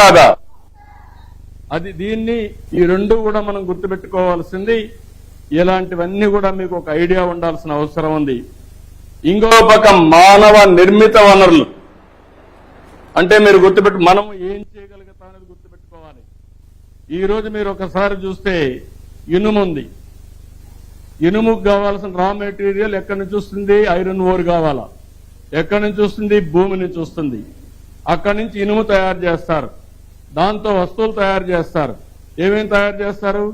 కాదా అది దీన్ని ఈ రెండు కూడా మనం గుర్తుపెట్టుకోవాల్సింది. ఇలాంటివన్నీ కూడా మీకు ఒక ఐడియా ఉండాల్సిన అవసరం ఉంది. ఇంకో పక్క మానవ నిర్మిత వనరులు. అంటే మీరు గుర్తుపెట్టు మనం ఏం చేయగలుగుతాం అనేది గుర్తుపెట్టుకోవాలి. ఈ రోజు మీరు ఒకసారి చూస్తే ఇనుము ఉంది. ఇనుముకు కావాల్సిన రా మెటీరియల్ ఎక్కడి నుంచి వస్తుంది? ఐరన్ ఓర్ కావాలా? ఎక్కడి నుంచి వస్తుంది? భూమి నుంచి వస్తుంది. అక్కడి నుంచి ఇనుము తయారు చేస్తారు. దాంతో వస్తువులు తయారు చేస్తారు. ఏమేమి తయారు చేస్తారు?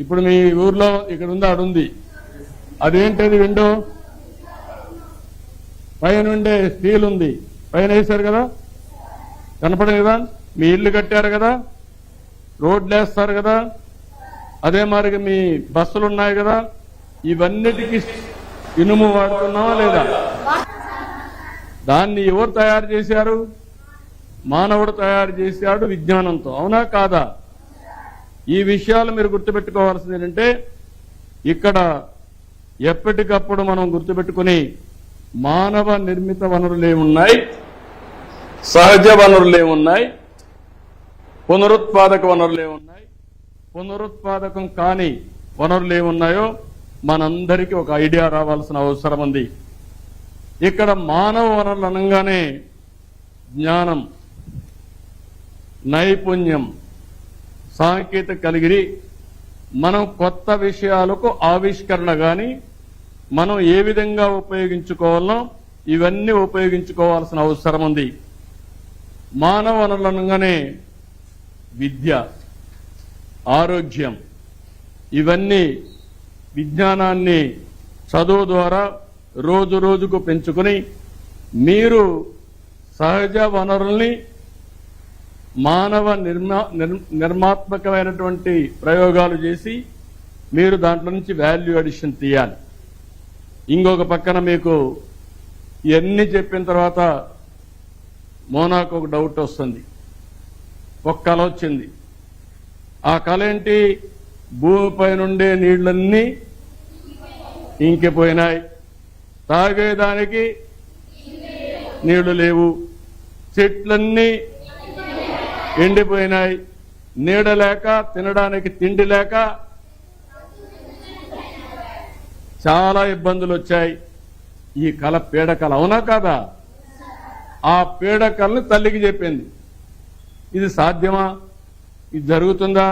ఇప్పుడు మీ ఊర్లో ఇక్కడ ఉంది అడుంది అదేంటది విండో? పైన ఉండే స్టీల్ ఉంది. పైన వేశారు కదా? కనపడదు కదా? మీ ఇల్లు కట్టారు కదా? రోడ్లు వేస్తారు కదా? అదే మరి మీ బస్సులు ఉన్నాయి కదా? ఇవన్నిటికీ ఇనుము వాడుతున్నావా లేదా? దాన్ని ఎవరు తయారు చేశారు? మానవుడు తయారు చేశాడు విజ్ఞానంతో. అవునా కాదా? ఈ విషయాలు మీరు గుర్తుపెట్టుకోవాల్సింది ఏంటంటే ఇక్కడ ఎప్పటికప్పుడు మనం గుర్తుపెట్టుకుని మానవ నిర్మిత వనరులు ఏమున్నాయి సహజ వనరులు ఏమున్నాయి పునరుత్పాదక వనరులు ఏమున్నాయి పునరుత్పాదకం కాని వనరులు ఏమున్నాయో మనందరికీ ఒక ఐడియా రావాల్సిన అవసరం ఉంది. ఇక్కడ మానవ వనరులు అనగానే జ్ఞానం నైపుణ్యం సాంకేతిక కలిగిరి. మనం కొత్త విషయాలకు ఆవిష్కరణ కానీ మనం ఏ విధంగా ఉపయోగించుకోవాలో ఇవన్నీ ఉపయోగించుకోవాల్సిన అవసరం ఉంది. మానవ వనరులు అనగానే విద్య ఆరోగ్యం. ఇవన్నీ విజ్ఞానాన్ని చదువు ద్వారా రోజు రోజుకు పెంచుకుని మీరు సహజ వనరుల్ని మానవ నిర్మా నిర్మాత్మకమైనటువంటి ప్రయోగాలు చేసి మీరు దాంట్లో నుంచి వాల్యూ అడిషన్ తీయాలి. ఇంకొక పక్కన మీకు ఇవన్నీ చెప్పిన తర్వాత మోనాకు ఒక డౌట్ వస్తుంది. ఒక కళ వచ్చింది. ఆ కళ ఏంటి? భూమిపై నుండే నీళ్ళన్నీ ఇంకిపోయినాయి. తాగేదానికి నీళ్ళు లేవు. చెట్లన్నీ ఎండిపోయినాయి. నీడ లేక తినడానికి తిండి లేక చాలా ఇబ్బందులు వచ్చాయి. ఈ కళ పీడకల అవునా కాదా? ఆ పీడకల్ని తల్లికి చెప్పింది. ఇది సాధ్యమా? ఇది జరుగుతుందా?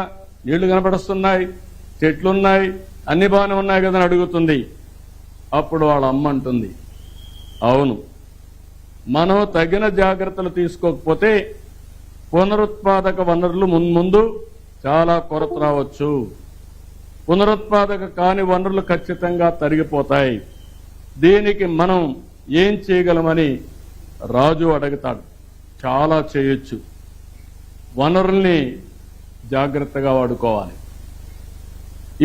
నీళ్ళు కనపడుస్తున్నాయి చెట్లున్నాయి అన్ని బాగానే ఉన్నాయి కదా అని అడుగుతుంది. అప్పుడు వాళ్ళ అమ్మ అంటుంది అవును. మనం తగిన జాగ్రత్తలు తీసుకోకపోతే పునరుత్పాదక వనరులు ముందు చాలా కొరత రావచ్చు. పునరుత్పాదక కాని వనరులు ఖచ్చితంగా తరిగిపోతాయి. దీనికి మనం ఏం చేయగలమని రాజు అడుగుతాడు. చాలా చేయొచ్చు. వనరుల్ని జాగ్రత్తగా వాడుకోవాలి.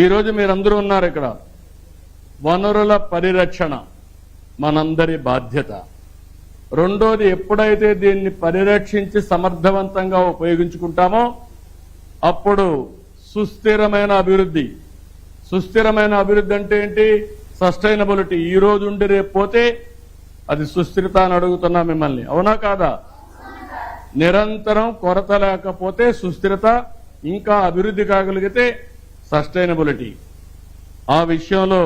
ఈరోజు మీరందరూ ఉన్నారు ఇక్కడ. వనరుల పరిరక్షణ మనందరి బాధ్యత. రెండోది ఎప్పుడైతే దీన్ని పరిరక్షించి సమర్థవంతంగా ఉపయోగించుకుంటామో అప్పుడు సుస్థిరమైన అభివృద్ధి. సుస్థిరమైన అభివృద్ధి అంటే ఏంటి? సస్టైనబిలిటీ. ఈ రోజు ఉండి రేపు పోతే అది సుస్థిరత అని అడుగుతున్నా మిమ్మల్ని. అవునా కాదా? నిరంతరం కొరత లేకపోతే సుస్థిరత ఇంకా అభివృద్ధి కాగలిగితే సస్టైనబిలిటీ. ఆ విషయంలో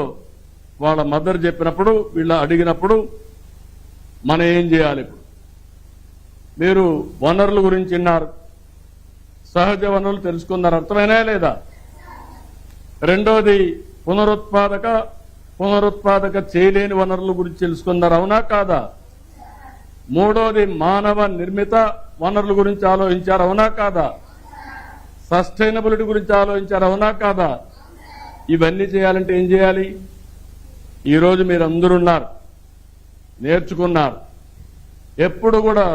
వాళ్ళ మదర్ చెప్పినప్పుడు వీళ్ళ అడిగినప్పుడు మనం ఏం చేయాలి ఇప్పుడు? మీరు వనరుల గురించి విన్నారు. సహజ వనరులు తెలుసుకున్నారు. అర్థమైనా లేదా? రెండోది పునరుత్పాదక పునరుత్పాదక చేయలేని వనరుల గురించి తెలుసుకున్నారు. అవునా కాదా? మూడోది మానవ నిర్మిత వనరుల గురించి ఆలోచించారు. అవునా కాదా? సస్టైనబిలిటీ గురించి ఆలోచించారు. అవునా కాదా? ఇవన్నీ చేయాలంటే ఏం చేయాలి? ఈరోజు మీరు అందరూ ఉన్నారు. నేర్చుకున్నారు. ఎప్పుడు కూడా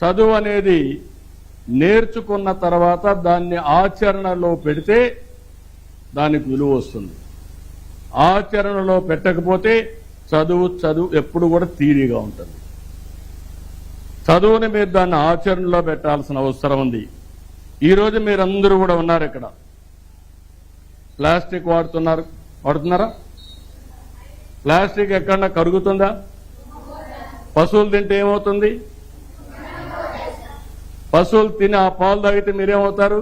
చదువు అనేది నేర్చుకున్న తర్వాత దాన్ని ఆచరణలో పెడితే దానికి విలువ వస్తుంది. ఆచరణలో పెట్టకపోతే చదువు చదువు ఎప్పుడు కూడా తీరిగా ఉంటుంది. చదువుని మీరు దాన్ని ఆచరణలో పెట్టాల్సిన అవసరం ఉంది. ఈరోజు మీరందరూ కూడా ఉన్నారు ఇక్కడ. ప్లాస్టిక్ వాడుతున్నారు. వాడుతున్నారా? ప్లాస్టిక్ ఎక్కడన్నా కరుగుతుందా? పశువులు తింటే ఏమవుతుంది? పశువులు తిని ఆ పాలు తాగితే మీరేమవుతారు?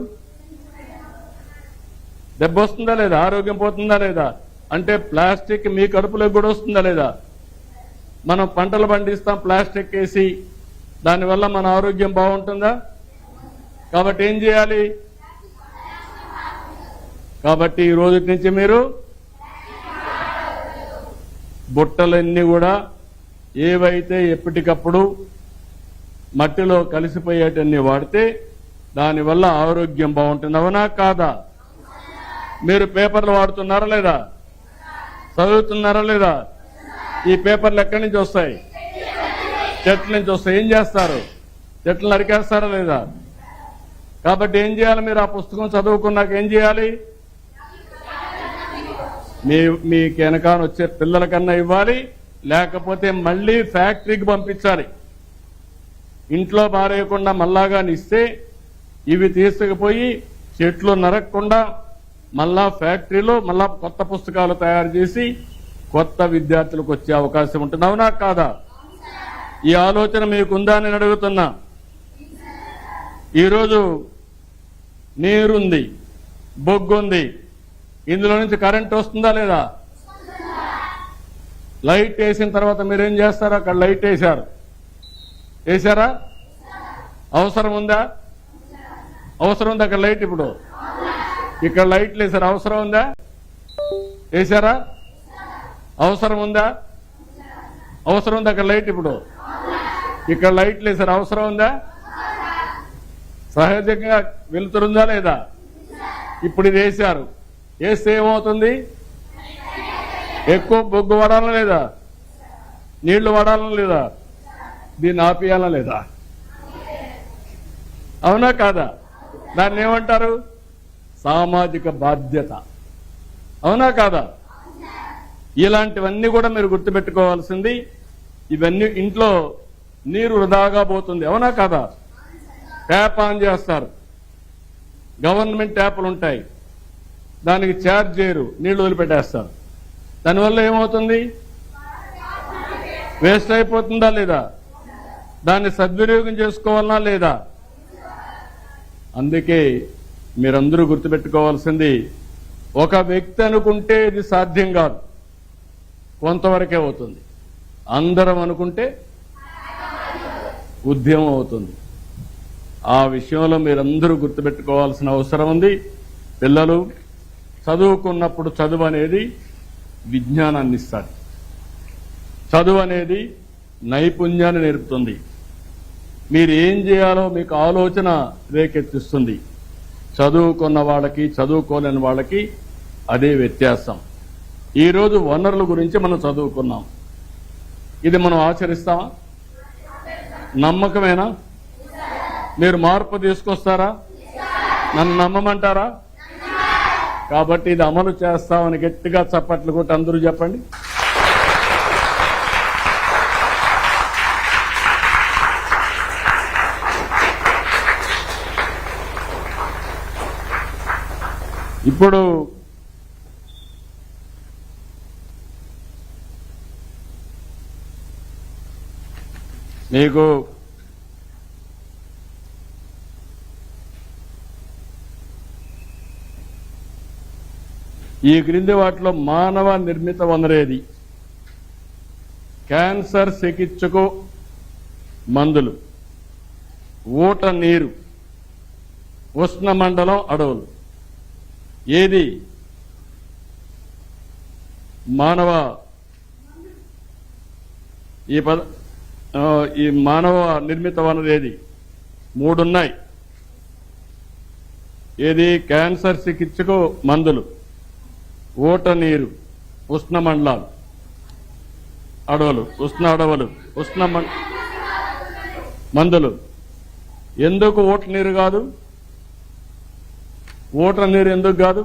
దెబ్బ వస్తుందా లేదా? ఆరోగ్యం పోతుందా లేదా? అంటే ప్లాస్టిక్ మీ కడుపులోకి కూడా వస్తుందా లేదా? మనం పంటలు పండిస్తాం ప్లాస్టిక్ వేసి. దానివల్ల మన ఆరోగ్యం బాగుంటుందా? కాబట్టి ఏం చేయాలి? కాబట్టి ఈ రోజు నుంచి మీరు బుట్టలన్నీ కూడా ఏవైతే ఎప్పటికప్పుడు మట్టిలో కలిసిపోయేటన్ని వాడితే దానివల్ల ఆరోగ్యం బాగుంటుంది. అవునా కాదా? మీరు పేపర్లు వాడుతున్నారా లేదా? చదువుతున్నారా లేదా? ఈ పేపర్లు ఎక్కడి నుంచి వస్తాయి? చెట్ల నుంచి వస్తాయి. ఏం చేస్తారు? చెట్లు నరికేస్తారా లేదా? కాబట్టి ఏం చేయాలి మీరు? ఆ పుస్తకం చదువుకున్నాక ఏం చేయాలి? మీ మీ వెనకాల వచ్చే పిల్లలకన్నా ఇవ్వాలి. లేకపోతే మళ్ళీ ఫ్యాక్టరీకి పంపించాలి. ఇంట్లో పారేయకుండా మళ్ళాగాని ఇస్తే ఇవి తీసుకుపోయి చెట్లు నరకకుండా మళ్ళా ఫ్యాక్టరీలో మళ్ళా కొత్త పుస్తకాలు తయారు చేసి కొత్త విద్యార్థులకు వచ్చే అవకాశం ఉంటుంది. అవునా కాదా? ఈ ఆలోచన మీకుందా అని అడుగుతున్నా. ఈరోజు నీరుంది బొగ్గుంది. ఇందులో నుంచి కరెంట్ వస్తుందా లేదా? లైట్ వేసిన తర్వాత మీరేం చేస్తారు? అక్కడ లైట్ వేశారు. వేశారా? అవసరం ఉందా? అవసరం ఉందా అక్కడ లైట్ ఇప్పుడు? ఇక్కడ లైట్లు వేసారు అవసరం ఉందా? వేశారా? అవసరం ఉందా? అవసరం ఉందా అక్కడ లైట్ ఇప్పుడు? ఇక్కడ లైట్లు వేసారు అవసరం ఉందా? సహజంగా వెలుతురుందా లేదా? ఇప్పుడు ఇది వేశారు. వేస్తే ఏమవుతుంది? ఎక్కువ బొగ్గు వాడాలా లేదా? నీళ్ళు వాడాలా లేదా? దీన్ని ఆపేయాలా లేదా? అవునా కాదా? దాన్ని ఏమంటారు? సామాజిక బాధ్యత. అవునా కాదా? ఇలాంటివన్నీ కూడా మీరు గుర్తుపెట్టుకోవాల్సింది ఇవన్నీ ఇంట్లో నీరు వృధాగా పోతుంది. అవునా కాదా? ట్యాప్ ఆన్ చేస్తారు. గవర్నమెంట్ ట్యాపులు ఉంటాయి. దానికి ఛార్జ్ చేయరు. నీళ్ళు వదిలిపెట్టేస్తారు. దానివల్ల ఏమవుతుంది? వేస్ట్ అయిపోతుందా లేదా? దాన్ని సద్వినియోగం చేసుకోవాలనా లేదా? అందుకే మీరందరూ గుర్తుపెట్టుకోవాల్సింది ఒక వ్యక్తి అనుకుంటే ఇది సాధ్యం కాదు. కొంతవరకే అవుతుంది. అందరం అనుకుంటే ఉద్యమం అవుతుంది. ఆ విషయంలో మీరందరూ గుర్తుపెట్టుకోవాల్సిన అవసరం ఉంది. పిల్లలు చదువుకున్నప్పుడు చదువు అనేది విజ్ఞానాన్ని ఇస్తుంది. చదువు అనేది నైపుణ్యాన్ని నేర్పుతుంది. మీరు ఏం చేయాలో మీకు ఆలోచన రేకెత్తిస్తుంది. చదువుకున్న వాళ్ళకి చదువుకోలేని వాళ్ళకి అదే వ్యత్యాసం. ఈరోజు వనరుల గురించి మనం చదువుకున్నాం. ఇది మనం ఆచరిస్తామా? నమ్మకమేనా? మీరు మార్పు తీసుకొస్తారా? నన్ను నమ్మమంటారా? కాబట్టి ఇది అమలు చేస్తామని గట్టిగా చప్పట్లు కొట్టి అందరూ చెప్పండి. ఇప్పుడు మీకు ఈ క్రింది వాటిలో మానవ నిర్మిత వనరేది. క్యాన్సర్ చికిత్సకు మందులు ఊట నీరు ఉష్ణమండలం అడవులు. ఏది? మానవ ఈ పద ఈ మానవ నిర్మిత వనరు ఏది మూడున్నాయి. ఏది? క్యాన్సర్ చికిత్సకు మందులు. ఓట నీరు ఉష్ణ మండలాలు అడవులు ఉష్ణ అడవులు ఉష్ణ మందులు. ఎందుకు ఓట నీరు కాదు? ఓట నీరు ఎందుకు కాదు?